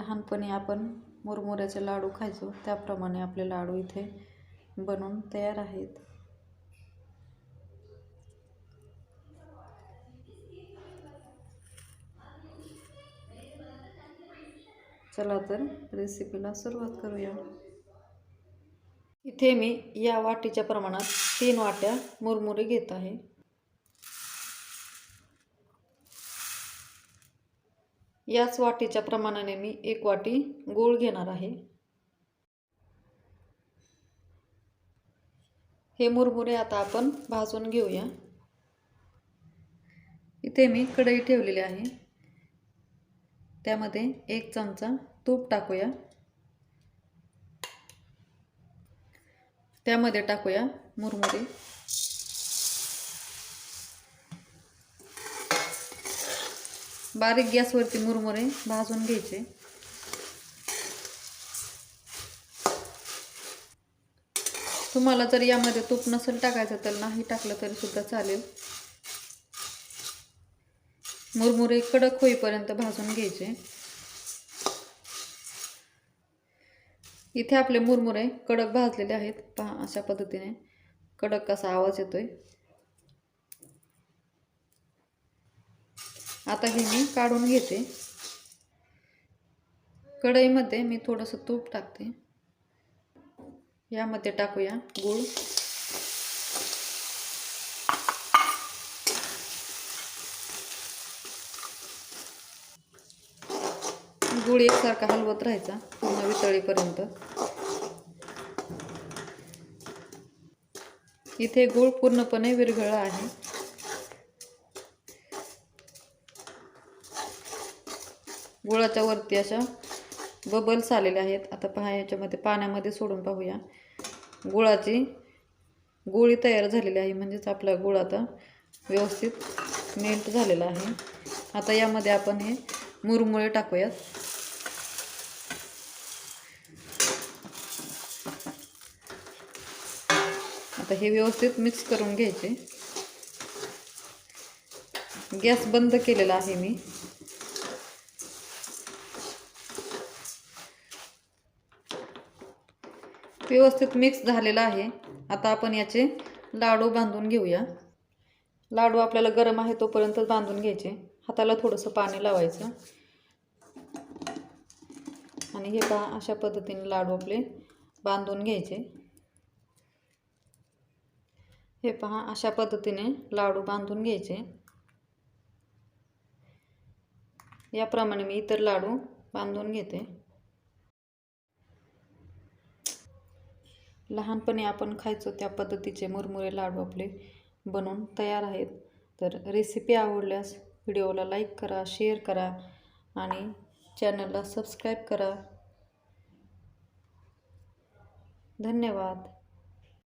लहानपणी आपण मुरमुऱ्याचे लाडू खायचो. त्याप्रमाणे आपले लाडू इथे बनवून तयार आहेत. चला तर रेसिपीला सुरुवात करूया. इथे मी या वाटीच्या प्रमाणात तीन वाट्या मुरमुरे घेत आहे. याच वाटीच्या प्रमाणाने मी एक वाटी गूळ घेणार आहे. हे मुरमुरे आता आपण भाजून घेऊया. इथे मी कढई ठेवलेली आहे. त्यामध्ये एक चमचा तूप टाकूया. त्यामध्ये टाकूया मुरमुरे. बारीक गॅसवरती मुरमुरे भाजून घ्यायचे. तुम्हाला जर यामध्ये तूप नसेल टाकायचं तर नाही टाकलं तरी सुद्धा चालेल. मुरमुरे कडक होईपर्यंत भाजून घ्यायचे. इथे आपले मुरमुरे कडक भाजलेले आहेत. पहा अशा पद्धतीने कडक कसा आवाज येतोय. आता हे मी काढून घेते. कढईमध्ये मी थोडंसं तूप टाकते. यामध्ये टाकूया गूळ. गूळ एकसारखा हलवत राहायचा पूर्ण वितळीपर्यंत. इथे गूळ पूर्णपणे विरघळला आहे. गुळाच्या वरती अशा बबल्स आलेले आहेत. आता पहा याच्यामध्ये पाण्यामध्ये सोडून पाहूया. गुळाची गोळी तयार झालेली आहे. म्हणजेच आपला गुळ आता व्यवस्थित मेल्ट झालेला आहे. आता यामध्ये आपण हे मुरमुळे टाकूयात. आता हे व्यवस्थित मिक्स करून घ्यायचे. गॅस बंद केलेला आहे मी. व्यवस्थित मिक्स झालेला आहे. आता आपण याचे लाडू बांधून घेऊया. लाडू आपल्याला गरम आहे तोपर्यंत बांधून घ्यायचे. हाताला थोडंसं पाणी लावायचं. आणि हे पहा अशा पद्धतीने लाडू आपले बांधून घ्यायचे. हे पहा अशा पद्धतीने लाडू बांधून घ्यायचे. याप्रमाणे मी इतर लाडू बांधून घेते. लहानपणी आपण खायचो त्या पद्धतीचे मुरमुरे लाडू आपले बनवून तयार आहेत. तर रेसिपी आवडल्यास व्हिडिओला लाईक करा शेअर करा आणि चॅनलला सबस्क्राईब करा. धन्यवाद.